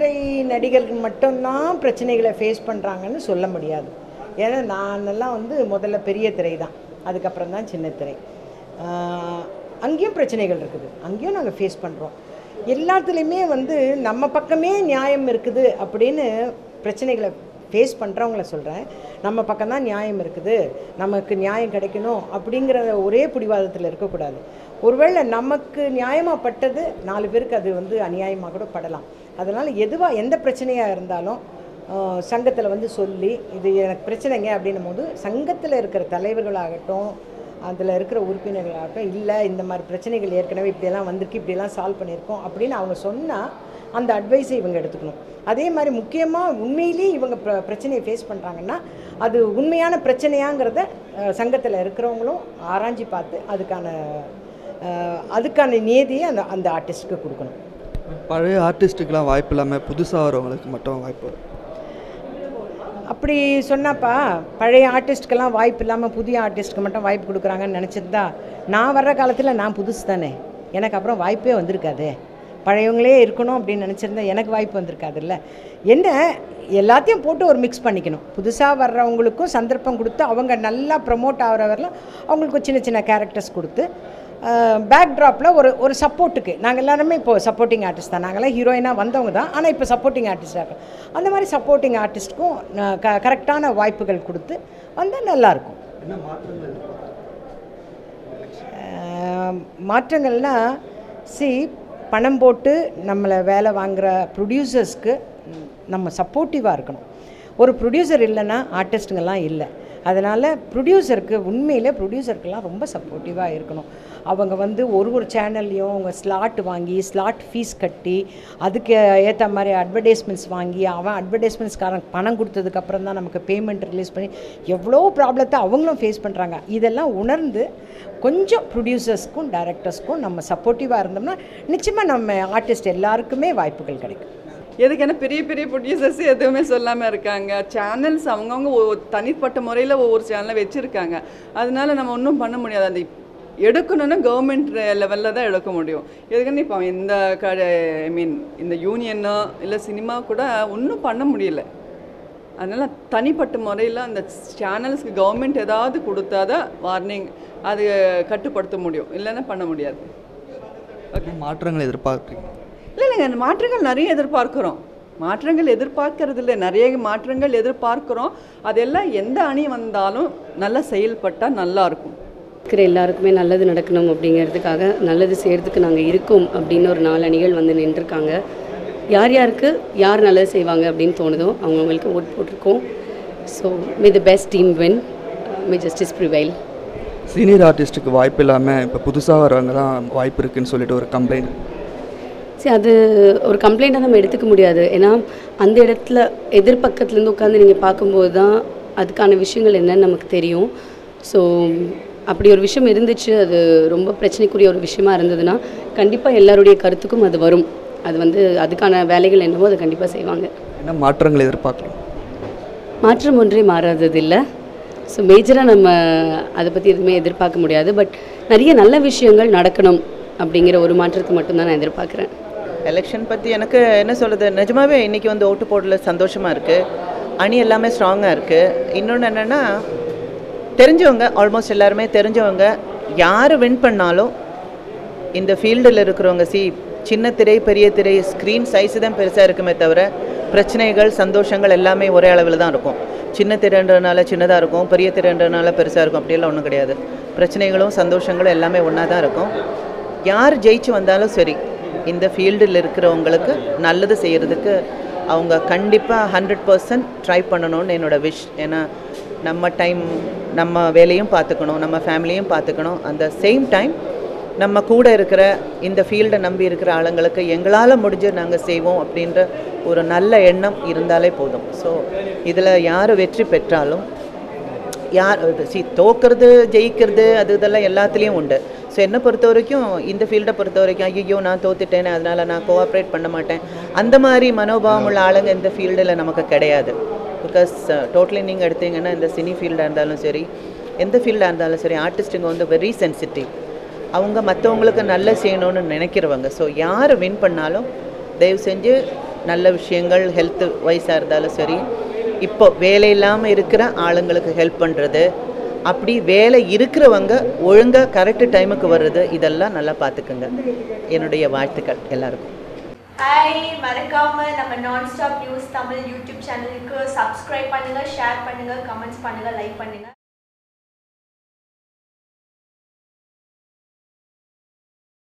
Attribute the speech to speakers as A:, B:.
A: திரை நடிகர்கள் மட்டும்தான் பிரச்சனைகளை ஃபேஸ் பண்ணுறாங்கன்னு சொல்ல முடியாது. ஏன்னா நானெல்லாம் வந்து முதல்ல பெரிய திரை தான் அதுக்கப்புறம் தான் சின்ன திரை. அங்கேயும் பிரச்சனைகள் இருக்குது. அங்கேயும் நாங்கள் ஃபேஸ் பண்ணுறோம் எல்லாத்துலேயுமே வந்து நம்ம பக்கமே நியாயம் இருக்குது அப்படின்னு பிரச்சனைகளை ஃபேஸ் பண்ணுறவங்கள சொல்கிறேன் நம்ம பக்கம்தான் நியாயம் இருக்குது. நமக்கு நியாயம் கிடைக்கணும் அப்படிங்கிற ஒரே பிடிவாதத்தில் இருக்கக்கூடாது. ஒருவேளை நமக்கு நியாயமாக பட்டது நாலு பேருக்கு அது வந்து அநியாயமாக கூட படலாம். அதனால் எதுவாக எந்த பிரச்சனையாக இருந்தாலும் சங்கத்தில் வந்து சொல்லி இது எனக்கு பிரச்சனைங்க அப்படின்னும் போது சங்கத்தில் இருக்கிற தலைவர்களாகட்டும் அதில் இருக்கிற உறுப்பினர்களாகட்டும் இல்லை இந்த மாதிரி பிரச்சனைகள் ஏற்கனவே இப்படியெல்லாம் வந்திருக்கு இப்படியெல்லாம் சால்வ் பண்ணியிருக்கோம் அப்படின்னு அவங்க சொன்னால் அந்த அட்வைஸை இவங்க எடுத்துக்கணும். அதே மாதிரி முக்கியமாக உண்மையிலேயே இவங்க பிர பிரச்சனையை ஃபேஸ் பண்ணுறாங்கன்னா அது உண்மையான பிரச்சனையாங்கிறத சங்கத்தில் இருக்கிறவங்களும் ஆராய்ஞ்சி பார்த்து அதுக்கான அதுக்கான நியதியை அந்த அந்த ஆர்டிஸ்ட்டுக்கு கொடுக்கணும்.
B: பழைய ஆர்டிஸ்ட்டுக்கெலாம் வாய்ப்பு இல்லாமல் புதுசாக வரவங்களுக்கு மட்டும் வாய்ப்பு வரும்.
A: அப்படி சொன்னாப்பா பழைய ஆர்டிஸ்ட்டுக்கெல்லாம் வாய்ப்பு இல்லாமல் புதிய ஆர்டிஸ்ட்டுக்கு மட்டும் வாய்ப்பு கொடுக்குறாங்கன்னு நினச்சிருந்தா நான் வர்ற காலத்தில் நான் புதுசு தானே. எனக்கு அப்புறம் வாய்ப்பே வந்திருக்காதே. பழையவங்களே இருக்கணும் அப்படின்னு நினச்சிருந்தா எனக்கு வாய்ப்பு வந்திருக்காதுல்ல. என்ன? எல்லாத்தையும் போட்டு ஒரு மிக்ஸ் பண்ணிக்கணும். புதுசாக வர்றவங்களுக்கும் சந்தர்ப்பம் கொடுத்து அவங்க நல்லா ப்ரமோட் ஆகிற அவங்களுக்கு சின்ன சின்ன கேரக்டர்ஸ் கொடுத்து பேக் ட்ராப்பில் ஒரு ஒரு சப்போர்ட்டுக்கு நாங்கள் எல்லாருமே இப்போ சப்போர்ட்டிங் ஆர்டிஸ்ட் தான். நாங்களாம் ஹீரோயினாக வந்தவங்க தான். ஆனால் இப்போ சப்போர்ட்டிங் ஆர்டிஸ்டாக இருக்கோம். அந்த மாதிரி சப்போர்ட்டிங் ஆர்டிஸ்ட்டுக்கும் க கரெக்டான வாய்ப்புகள் கொடுத்து வந்தால் நல்லாயிருக்கும். மாற்றங்கள்னா சி பணம் போட்டு நம்மளை வேலை வாங்குகிற ப்ரொடியூசர்ஸ்க்கு நம்ம சப்போர்ட்டிவாக இருக்கணும். ஒரு ப்ரொடியூசர் இல்லைன்னா ஆர்டிஸ்ட்டுங்கெல்லாம் இல்லை. அதனால் ப்ரொடியூசருக்கு உண்மையில் ப்ரொடியூசருக்கெல்லாம் ரொம்ப சப்போர்ட்டிவாக இருக்கணும். அவங்க வந்து ஒரு ஒரு சேனல்லையும் அவங்க ஸ்லாட் வாங்கி ஸ்லாட் ஃபீஸ் கட்டி அதுக்கு ஏற்ற மாதிரி அட்வர்டைஸ்மெண்ட்ஸ் வாங்கி அவன் அட்வர்டைஸ்மெண்ட்ஸ்காரன் பணம் கொடுத்ததுக்கப்புறம் தான் நமக்கு பேமெண்ட் ரிலீஸ் பண்ணி எவ்வளோ ப்ராப்ளத்தை அவங்களும் ஃபேஸ் பண்ணுறாங்க இதெல்லாம் உணர்ந்து கொஞ்சம் ப்ரொடியூசர்ஸ்க்கும் டேரக்டர்ஸ்க்கும் நம்ம சப்போர்ட்டிவாக இருந்தோம்னா நிச்சயமாக நம்ம ஆர்டிஸ்ட் எல்லாருக்குமே வாய்ப்புகள் கிடைக்கும்.
C: எதுக்கான பெரிய பெரிய ப்ரொடியூசர்ஸ் எதுவுமே சொல்லாமல் இருக்காங்க? சேனல்ஸ் அவங்கவுங்க தனிப்பட்ட முறையில் ஒவ்வொரு சேனலை வச்சுருக்காங்க. அதனால நம்ம ஒன்றும் பண்ண முடியாது. அந்த எடுக்கணும்னா கவர்மெண்ட் லெவலில் தான் எடுக்க முடியும். எதுக்குன்னு இப்போ இந்த க ஐ மீன் இந்த யூனியனோ இல்லை சினிமா கூட ஒன்றும் பண்ண முடியல. அதனால் தனிப்பட்ட முறையில் அந்த சேனல்ஸ்க்கு கவர்மெண்ட் ஏதாவது கொடுத்தா தான் வார்னிங் அது கட்டுப்படுத்த முடியும். இல்லைன்னா பண்ண முடியாது.
B: ஓகே மாற்றங்களை எதிர்பார்க்குறீங்க?
C: மாற்றங்கள் நிறைய எதிர்பார்க்குறோம். மாற்றங்கள் எதிர்பார்க்கறது இல்லை நிறைய மாற்றங்கள் எதிர்பார்க்குறோம். அதெல்லாம் எந்த அணி வந்தாலும் நல்லா செயல்பட்டால் நல்லா இருக்கும்.
D: இருக்கிற எல்லாருக்குமே நல்லது நடக்கணும் அப்படிங்கிறதுக்காக நல்லது செய்கிறதுக்கு நாங்கள் இருக்கோம் அப்படின்னு ஒரு நாலு அணிகள் வந்து நின்றுருக்காங்க. யார் யாருக்கு யார் நல்லது செய்வாங்க அப்படின்னு தோணுதோ அவங்கவுங்களுக்கு ஓட் போட்டிருக்கோம். So may the best team win may justice prevail
B: senior ஆர்டிஸ்ட்டுக்கு வாய்ப்பு இல்லாமல் இப்போ புதுசாக வரவங்க தான் வாய்ப்பு இருக்குன்னு சொல்லிட்டு ஒரு கம்ப்ளைண்ட்
D: சரி அது ஒரு கம்ப்ளைண்ட்டாக நம்ம எடுத்துக்க முடியாது. ஏன்னா அந்த இடத்துல எதிர்பக்கத்துலேருந்து உட்காந்து நீங்கள் பார்க்கும்போது தான் அதுக்கான விஷயங்கள் என்னன்னு நமக்கு தெரியும். ஸோ அப்படி ஒரு விஷயம் இருந்துச்சு அது ரொம்ப பிரச்சனைக்குரிய ஒரு விஷயமா இருந்ததுன்னா கண்டிப்பாக எல்லாருடைய கருத்துக்கும் அது வரும். அது வந்து அதுக்கான வேலைகள் என்னவோ அதை கண்டிப்பாக செய்வாங்க.
B: என்ன மாற்றங்களை எதிர்பார்க்குறோம்?
D: மாற்றம் ஒன்றே மாறாதது இல்லை ஸோ மேஜராக நம்ம அதை பற்றி எதுவுமே எதிர்பார்க்க முடியாது. பட் நிறைய நல்ல விஷயங்கள் நடக்கணும் அப்படிங்கிற ஒரு மாற்றத்தை மட்டும்தான் நான் எதிர்பார்க்குறேன்.
E: எலெக்ஷன் பற்றி எனக்கு என்ன சொல்கிறது நிஜமாவே இன்றைக்கி வந்து ஓட்டு போடல சந்தோஷமாக இருக்குது அணி எல்லாமே ஸ்ட்ராங்காக இருக்குது இன்னொன்று என்னென்னா தெரிஞ்சவங்க ஆல்மோஸ்ட் எல்லாருமே தெரிஞ்சவங்க யார் வின் பண்ணாலும் இந்த ஃபீல்டில் இருக்கிறவங்க சி சின்ன திரை பெரிய திரை ஸ்க்ரீன் சைஸு தான் பெருசாக இருக்குமே தவிர பிரச்சனைகள் சந்தோஷங்கள் எல்லாமே ஒரே அளவில் தான் இருக்கும். சின்ன திரைன்றதுனால சின்னதாக இருக்கும் பெரிய திரைன்றதுனால பெருசாக இருக்கும் அப்படியெல்லாம் ஒன்றும் கிடையாது. பிரச்சனைகளும் சந்தோஷங்களும் எல்லாமே ஒன்றா தான் இருக்கும். யார் ஜெயிச்சு வந்தாலும் சரி இந்த ஃபீல்டில் இருக்கிறவங்களுக்கு நல்லது செய்கிறதுக்கு அவங்க கண்டிப்பாக ஹண்ட்ரட் பர்சன்ட் ட்ரை பண்ணணும்னு என்னோட விஷ் ஏன்னா நம்ம டைம் நம்ம வேலையும் பார்த்துக்கணும் நம்ம ஃபேமிலியும் பார்த்துக்கணும். அந்த சேம் டைம் நம்ம கூட இருக்கிற இந்த ஃபீல்டை நம்பி இருக்கிற ஆளுங்களுக்கு எங்களால் முடிஞ்சு நாங்கள் செய்வோம் அப்படின்ற ஒரு நல்ல எண்ணம் இருந்தாலே போதும். ஸோ இதில் யார் வெற்றி பெற்றாலும் யார் சி தோக்கிறது ஜெயிக்கிறது அது இதெல்லாம் எல்லாத்துலேயும் உண்டு. ஸோ என்னை பொறுத்த வரைக்கும் இந்த ஃபீல்டை பொறுத்த வரைக்கும் ஐயோ நான் தோத்துட்டேனே அதனால் நான் கோஆப்ரேட் பண்ண மாட்டேன். அந்த மாதிரி மனோபாவம் உள்ள ஆளுங்க இந்த ஃபீல்டில் நமக்கு கிடையாது. பிகாஸ் டோட்டலி நீங்கள் எடுத்தீங்கன்னா இந்த சினி ஃபீல்டாக இருந்தாலும் சரி எந்த ஃபீல்டாக இருந்தாலும் சரி ஆர்டிஸ்ட்டுங்க வந்து வெரி சென்சிட்டிவ் அவங்க மற்றவங்களுக்கு நல்ல செய்யணும்னு நினைக்கிறவங்க. ஸோ யார் வின் பண்ணாலும் தயவு செஞ்சு நல்ல விஷயங்கள் ஹெல்த் வைஸாக இருந்தாலும் சரி இப்போ வேலை இல்லாமல் இருக்கிற ஆளுங்களுக்கு ஹெல்ப் பண்ணுறது அப்படி வேலை இருக்கிறவங்க ஒழுங்காக கரெக்டு டைமுக்கு வர்றது இதெல்லாம் நல்லா பார்த்துக்குங்க. என்னுடைய வாழ்த்துக்கள் எல்லாருக்கும்.
F: ஹாய் மறக்காம நம்ம நான் ஸ்டாப் நியூஸ் தமிழ் யூடியூப் சேனலுக்கு சப்ஸ்கிரைப் பண்ணுங்க ஷேர் பண்ணுங்க கமெண்ட்ஸ் பண்ணுங்க லைக் பண்ணுங்க.